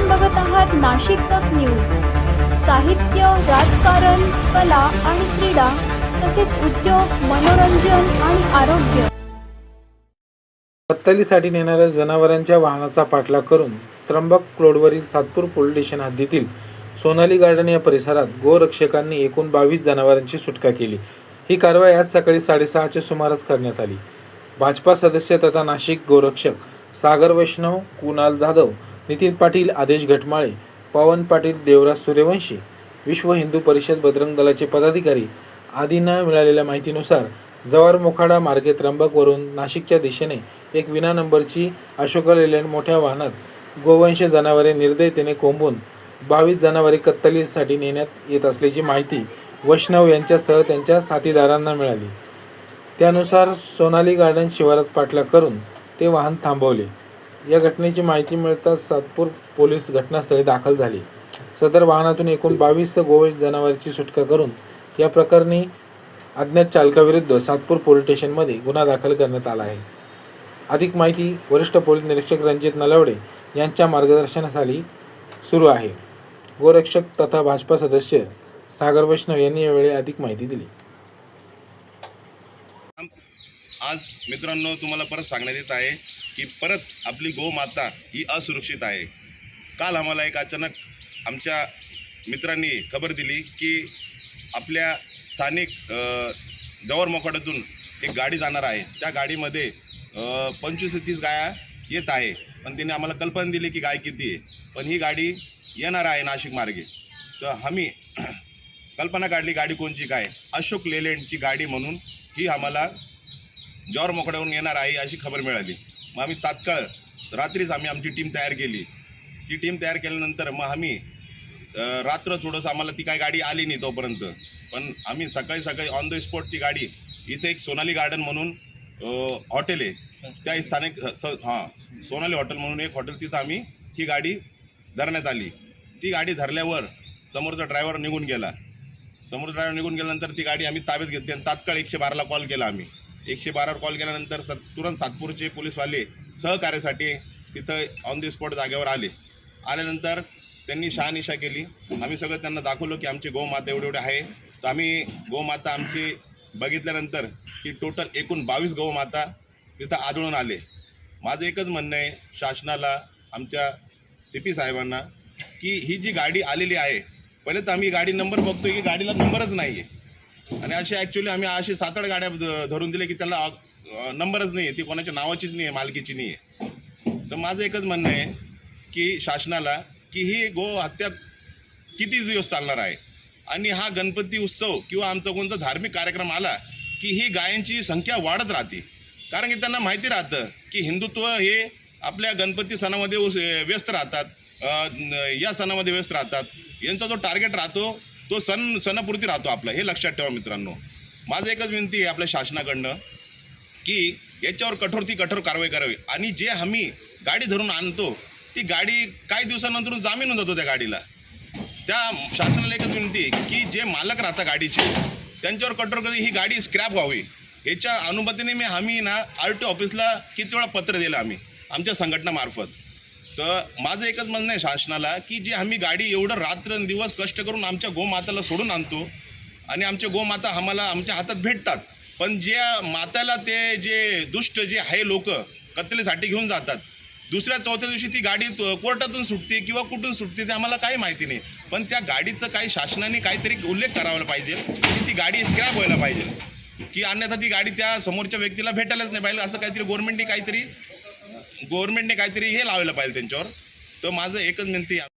आपण बघत आहात नाशिक तक न्यूज. साहित्य राजकारण कला आणि क्रीडा तसेच उद्योग मनोरंजन आणि आरोग्य. बत्तालीसाठी नेणाऱ्या जनावरांच्या वाहनाचा पाठलाग करून त्र्यंबक रोडवरील सातपूर पोलीस स्टेशन हद्दीतील सोनाली गार्डन या परिसरात गोरक्षकांनी एकूण बावीस जनावरांची सुटका केली. ही कारवाई आज सकाळी साडेसहाच्या सुमारास करण्यात आली. भाजपा सदस्य तथा नाशिक गोरक्षक सागर वैष्णव कुणाल जाधव नितीन पाटील आदेश घटमाळे पवन पाटील देवराज सूर्यवंशी विश्व हिंदू परिषद बजरंग दलाचे पदाधिकारी आदींना मिळालेल्या माहितीनुसार जवार मोखाडा मार्गे त्र्यंबकवरून नाशिकच्या दिशेने एक विना नंबरची अशोका लेलँड मोठ्या वाहनात गोवंश जनावरे निर्दयतेने कोंबून बावीस जनावरे कत्तलीसाठी नेण्यात येत असल्याची माहिती वैष्णव यांच्यासह त्यांच्या साथीदारांना मिळाली. त्यानुसार सोनाली गार्डन शिवारात पाठलाग करून ते वाहन थांबवले. या घटनेची माहिती मिळताच सातपूर पोलीस घटनास्थळी दाखल झाली. सदर वाहनातून एकूण बावीस गोवंश जनावरांची सुटका करून या प्रकरणी अज्ञात चालकाविरुद्ध सातपूर पोलीस स्टेशनमध्ये गुन्हा दाखल करण्यात आला आहे. अधिक माहिती वरिष्ठ पोलीस निरीक्षक रणजित नलावडे यांच्या मार्गदर्शनाखाली सुरू आहे. गोरक्षक तथा भाजपा सदस्य सागर वैष्णव यांनी यावेळी अधिक माहिती दिली. आज मित्रांनो तुम्हाला परत सांगण्यात येत आहे की परत आपली गोमाता ही असुरक्षित आहे. काल आम्हाला एक अचानक आमच्या मित्रांनी खबर दिली की आपल्या स्थानिक जवळ मोखाड्यातून एक गाडी जाणार आहे. त्या गाडीमध्ये पंचवीस ते तीस गाया येत आहे. पण त्यांनी आम्हाला कल्पना दिली की गाय किती आहे. पण ही गाडी येणार आहे नाशिक मार्गे. तर आम्ही कल्पना काढली गाडी कोणची काय? अशोक लेलँडची गाडी म्हणून ही आम्हाला जॉर मोकड्यावरून येणार आहे अशी खबर मिळाली. मग आम्ही तात्काळ रात्रीच आम्ही आमची टीम तयार केली. ती टीम तयार केल्यानंतर मग आम्ही रात्र थोडंसं आम्हाला ती काय गाडी आली नाही तोपर्यंत. पण आम्ही सकाळी सकाळी ऑन द स्पॉट ती गाडी इथे एक सोनाली गार्डन म्हणून हॉटेल आहे. त्या स्थानिक स हां सोनाली हॉटेल म्हणून एक हॉटेल तिथं आम्ही ही गाडी धरण्यात आली. ती गाडी धरल्यावर समोरचा ड्रायव्हर निघून गेला. समोर ड्रायव्हर निघून गेल्यानंतर ती गाडी आम्ही ताब्यात घेतली आणि तात्काळ एकशे बाराला कॉल केला आम्ही. एकशे बारावर कॉल केल्यानंतर सत तुरंत सातपूरचे पोलीसवाले सहकार्यासाठी तिथं ऑन द स्पॉट जागेवर आले. आल्यानंतर त्यांनी शहानिशा केली. आम्ही सगळं त्यांना दाखवलं की आमची गोमाता एवढे एवढे आहे. तर आम्ही गोमाता आमची बघितल्यानंतर की टोटल एकूण बावीस गोमाता तिथं आढळून आले. माझं एकच म्हणणं आहे शासनाला आमच्या सी पी साहेबांना की ही जी गाडी आलेली आहे पहिले तर आम्ही गाडी नंबर बघतो की गाडीला नंबरच नाही आहे आणि असे ॲक्च्युली आम्ही असे सात आठ गाड्या धरून दिले की त्याला नंबरच नाही आहे ती कोणाच्या नावाचीच नाही आहे मालकीची नाही आहे तर माझं एकच म्हणणं आहे की शासनाला की ही गो हत्या किती दिवस चालणार आहे? आणि हा गणपती उत्सव किंवा आमचा कोणता धार्मिक कार्यक्रम आला की ही गायांची संख्या वाढत राहते. कारण की त्यांना माहिती राहतं की हिंदुत्व हे आपल्या गणपती सणामध्ये व्यस्त राहतात. या सणामध्ये व्यस्त राहतात. यांचा जो टार्गेट राहतो तो सण सणापुरती राहतो आपला हे लक्षात ठेवा मित्रांनो. माझं एकच विनंती आहे आपल्या शासनाकडनं की याच्यावर कठोर ती कठोर कारवाई करावी. आणि जे आम्ही गाडी धरून आणतो ती गाडी काही दिवसानंतर जामीन होऊन जातो त्या गाडीला. त्या शासनाला एकच विनंती आहे की जे मालक राहतात गाडीचे त्यांच्यावर कठोर कधी ही गाडी स्क्रॅप व्हावी. याच्या अनुमतीने मी आम्ही ना आर टी ऑफिसला किती वेळा पत्र दिलं आम्ही आमच्या संघटनामार्फत. तर माझं एकच म्हणणं आहे शासनाला की जे आम्ही गाडी एवढं रात्रंदिवस कष्ट करून आमच्या गोमाताला सोडून आणतो आणि आमच्या गोमाता आम्हाला आमच्या हातात भेटतात. पण ज्या माताला ते जे दुष्ट जे आहे लोक कत्तलीसाठी घेऊन जातात दुसऱ्या चौथ्या दिवशी ती गाडी तो- कोर्टातून सुटते किंवा कुठून सुटते ते आम्हाला काही माहिती नाही. पण त्या गाडीचं काही शासनाने काहीतरी उल्लेख करायला पाहिजे की ती गाडी स्क्रॅप व्हायला पाहिजे. की अन्यथा ती गाडी त्या समोरच्या व्यक्तीला भेटायलाच नाही पाहिजे असं काहीतरी गव्हर्नमेंटने काहीतरी गव्हर्नमेंटने काहीतरी हे लावायला पाहिजे त्यांच्यावर. तर माझं एकच विनंती आहे.